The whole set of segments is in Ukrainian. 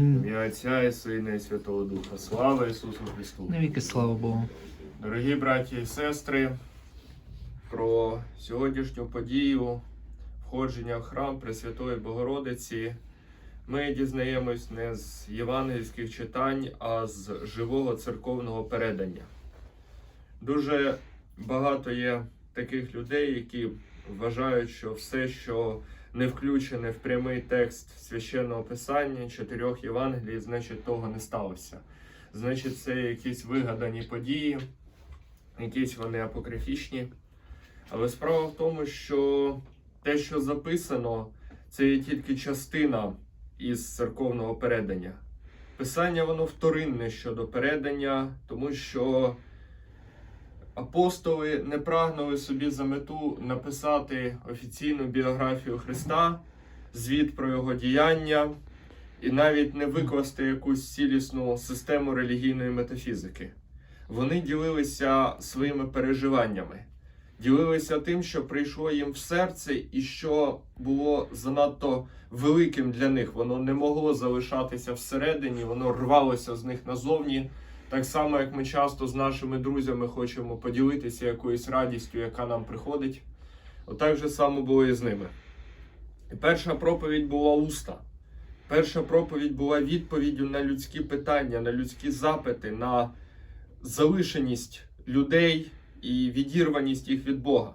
Ім'я Отця і Сина і Святого Духа. Слава Ісусу Христу! Навіки слава Богу. Дорогі браті і сестри, про сьогоднішню подію входження в храм Пресвятої Богородиці ми дізнаємось не з євангельських читань, а з живого церковного передання. Дуже багато є таких людей, які вважають, що все, що не включене в прямий текст священного писання чотирьох Євангелій, значить того не сталося. Значить, це якісь вигадані події, якісь вони апокрифічні. Але справа в тому, що те, що записано, це є тільки частина із церковного передання. Писання воно вторинне щодо передання, тому що апостоли не прагнули собі за мету написати офіційну біографію Христа, звіт про його діяння і навіть не викласти якусь цілісну систему релігійної метафізики. Вони ділилися своїми переживаннями, ділилися тим, що прийшло їм в серце, і що було занадто великим для них. Воно не могло залишатися всередині, воно рвалося з них назовні. Так само, як ми часто з нашими друзями хочемо поділитися якоюсь радістю, яка нам приходить. Отак же само було і з ними. І перша проповідь була уста. Перша проповідь була відповіддю на людські питання, на людські запити, на залишеність людей і відірваність їх від Бога.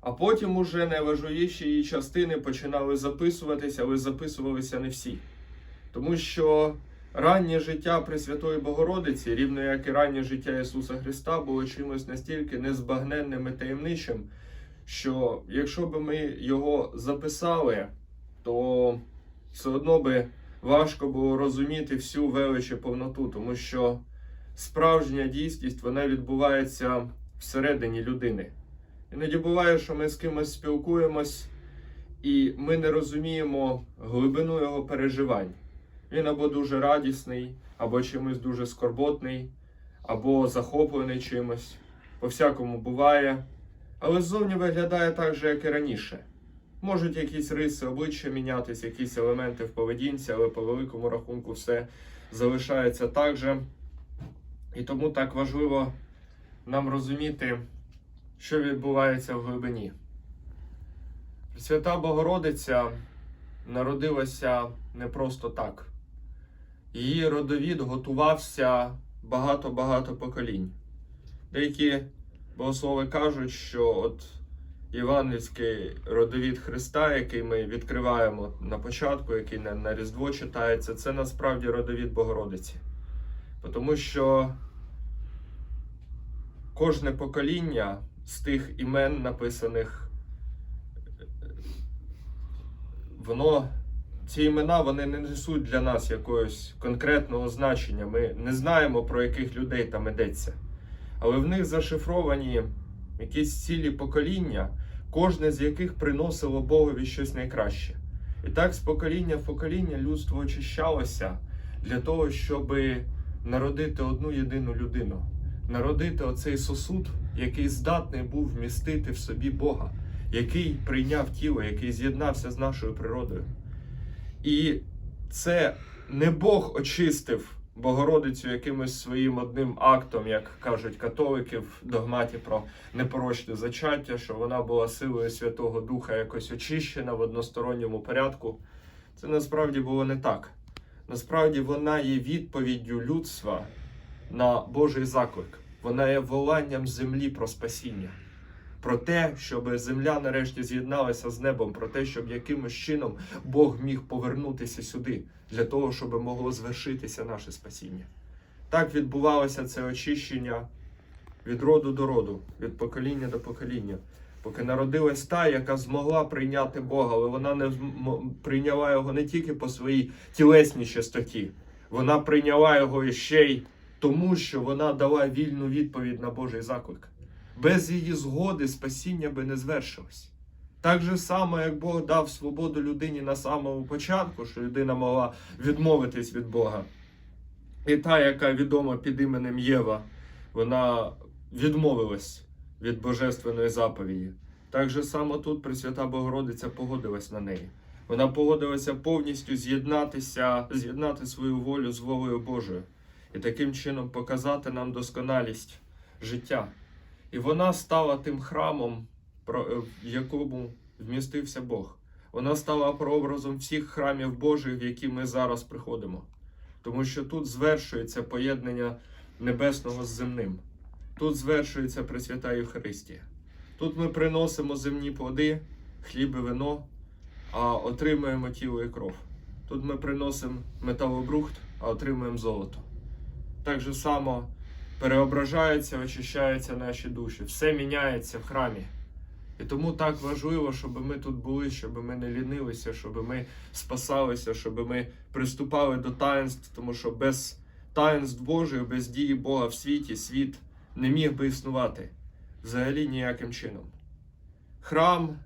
А потім уже найважливіші її частини починали записуватися, але записувалися не всі. Тому що раннє життя Пресвятої Богородиці, рівно як і раннє життя Ісуса Христа, було чимось настільки незбагненним і таємничим, що якщо б ми його записали, то все одно би важко було розуміти всю велич і повноту, тому що справжня дійсність вона відбувається всередині людини. Іноді буває, що ми з кимось спілкуємось, і ми не розуміємо глибину його переживань. Він або дуже радісний, або чимось дуже скорботний, або захоплений чимось. По-всякому буває. Але ззовні виглядає так же, як і раніше. Можуть якісь риси обличчя мінятися, якісь елементи в поведінці, але по великому рахунку все залишається так же. І тому так важливо нам розуміти, що відбувається в глибині. Свята Богородиця народилася не просто так. Її родовід готувався багато-багато поколінь. Деякі богослови кажуть, що от євангельський родовід Христа, який ми відкриваємо на початку, який на, на Різдво читається, це насправді родовід Богородиці. Тому що кожне покоління з тих імен, написаних, воно, ці імена вони не несуть для нас якогось конкретного значення. Ми не знаємо, про яких людей там йдеться. Але в них зашифровані якісь цілі покоління, кожне з яких приносило Богові щось найкраще. І так з покоління в покоління людство очищалося для того, щоб народити одну єдину людину, народити оцей сосуд, який здатний був вмістити в собі Бога, який прийняв тіло, який з'єднався з нашою природою. І це не Бог очистив Богородицю якимось своїм одним актом, як кажуть католики в догматі про непорочне зачаття, що вона була силою Святого Духа якось очищена в односторонньому порядку. Це насправді було не так. Насправді вона є відповіддю людства на Божий заклик. Вона є воланням землі про спасіння, про те, щоб земля нарешті з'єдналася з небом, про те, щоб якимось чином Бог міг повернутися сюди для того, щоб могло звершитися наше спасіння. Так відбувалося це очищення від роду до роду, від покоління до покоління. Поки народилась та, яка змогла прийняти Бога, але вона не прийняла його не тільки по своїй тілесній чистоті, вона прийняла його ще й тому, що вона дала вільну відповідь на Божий заклик. Без її згоди спасіння би не звершилось. Так же само, як Бог дав свободу людині на самому початку, що людина могла відмовитись від Бога. І та, яка відома під іменем Єва, вона відмовилась від божественної заповіді. Так же само тут Пресвята Богородиця погодилась на неї. Вона погодилася повністю з'єднатися, з'єднати свою волю з волею Божою і таким чином показати нам досконалість життя. І вона стала тим храмом, е, в якому вмістився Бог. Вона стала прообразом всіх храмів Божих, в які ми зараз приходимо. Тому що тут звершується поєднання небесного з земним. Тут звершується Пресвята Євхаристія. Тут ми приносимо земні плоди, хліб і вино, а отримуємо тіло і кров. Тут ми приносимо металобрухт, а отримуємо золото. Так же само переображаються, очищаються наші душі. Все міняється в храмі. І тому так важливо, щоб ми тут були, щоб ми не лінилися, щоб ми спасалися, щоб ми приступали до таїнств, тому що без таїнств Божих, без дії Бога в світі, світ не міг би існувати взагалі ніяким чином. Храм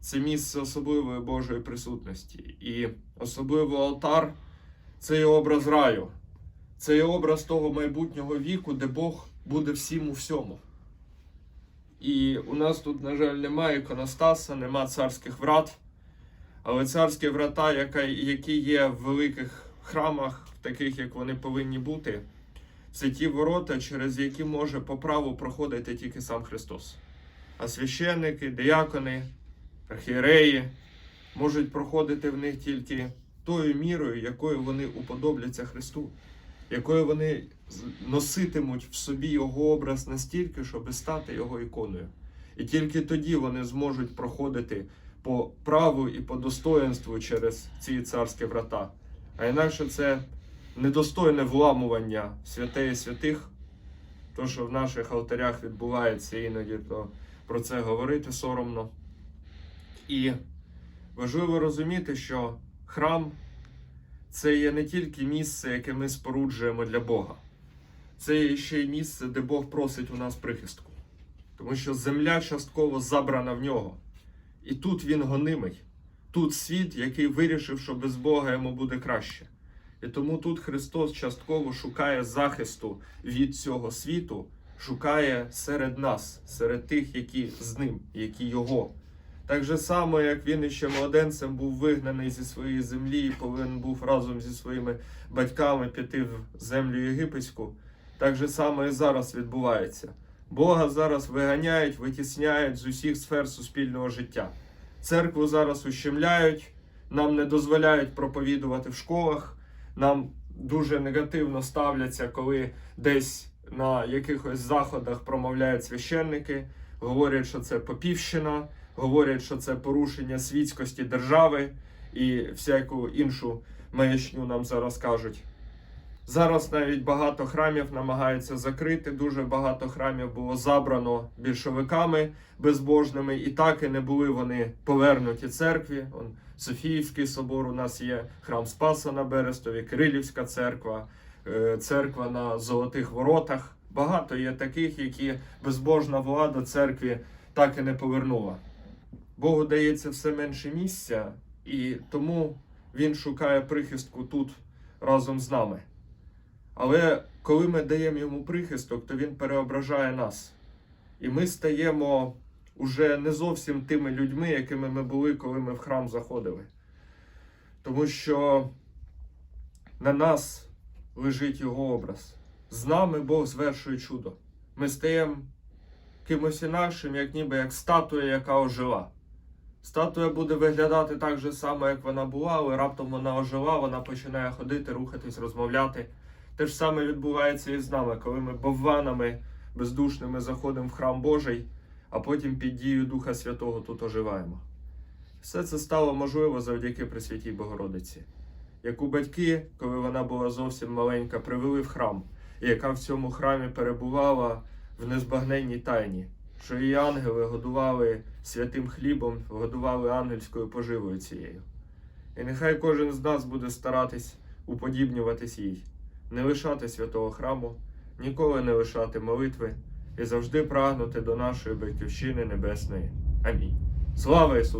це місце особливої Божої присутності. І особливо алтар це є образ раю. Це є образ того майбутнього віку, де Бог буде всім у всьому. І у нас тут, на жаль, немає іконостаса, нема царських врат. Але царські врата, які є в великих храмах, таких як вони повинні бути, це ті ворота, через які може по праву проходити тільки сам Христос. А священники, диякони, архієреї можуть проходити в них тільки тою мірою, якою вони уподобляться Христу, якою вони носитимуть в собі його образ настільки, щоб стати його іконою. І тільки тоді вони зможуть проходити по праву і по достоинству через ці царські врата. А інакше це недостойне вламування святеї святих, то, що в наших алтарях відбувається іноді, то про це говорити соромно. І важливо розуміти, що храм це є не тільки місце, яке ми споруджуємо для Бога, це є ще й місце, де Бог просить у нас прихистку. Тому що земля частково забрана в нього. І тут він гонимий. Тут світ, який вирішив, що без Бога йому буде краще. І тому тут Христос частково шукає захисту від цього світу, шукає серед нас, серед тих, які з ним, які його. Так же само, як він іще младенцем був вигнаний зі своєї землі і повинен був разом зі своїми батьками піти в землю єгипетську, так же само і зараз відбувається. Бога зараз виганяють, витісняють з усіх сфер суспільного життя. Церкву зараз ущемляють, нам не дозволяють проповідувати в школах, нам дуже негативно ставляться, коли десь на якихось заходах промовляють священники, говорять, що це попівщина, говорять, що це порушення світськості держави і всяку іншу маячню нам зараз кажуть. Зараз навіть багато храмів намагаються закрити. Дуже багато храмів було забрано більшовиками безбожними, і так і не були вони повернуті церкві. Он Софіївський собор у нас є, храм Спаса на Берестові, Кирилівська церква, е, церква на Золотих Воротах. Багато є таких, які безбожна влада церкві так і не повернула. Богу дається все менше місця, і тому він шукає прихистку тут разом з нами. Але коли ми даємо йому прихисток, то він переображає нас. І ми стаємо уже не зовсім тими людьми, якими ми були, коли ми в храм заходили. Тому що на нас лежить його образ. З нами Бог звершує чудо. Ми стаємо кимось інакшим, як ніби як статуя, яка ожила. Статуя буде виглядати так же само, як вона була, але раптом вона ожила, вона починає ходити, рухатись, розмовляти. Те ж саме відбувається і з нами, коли ми бовванами бездушними заходимо в храм Божий, а потім під дією Духа Святого тут оживаємо. Все це стало можливо завдяки Пресвятій Богородиці, яку батьки, коли вона була зовсім маленька, привели в храм, і яка в цьому храмі перебувала в незбагненній тайні, що її ангели годували святим хлібом, годували ангельською поживою цією. І нехай кожен з нас буде старатись уподібнюватись їй не лишати святого храму, ніколи не лишати молитви і завжди прагнути до нашої батьківщини небесної. Амінь. Слава Ісусу!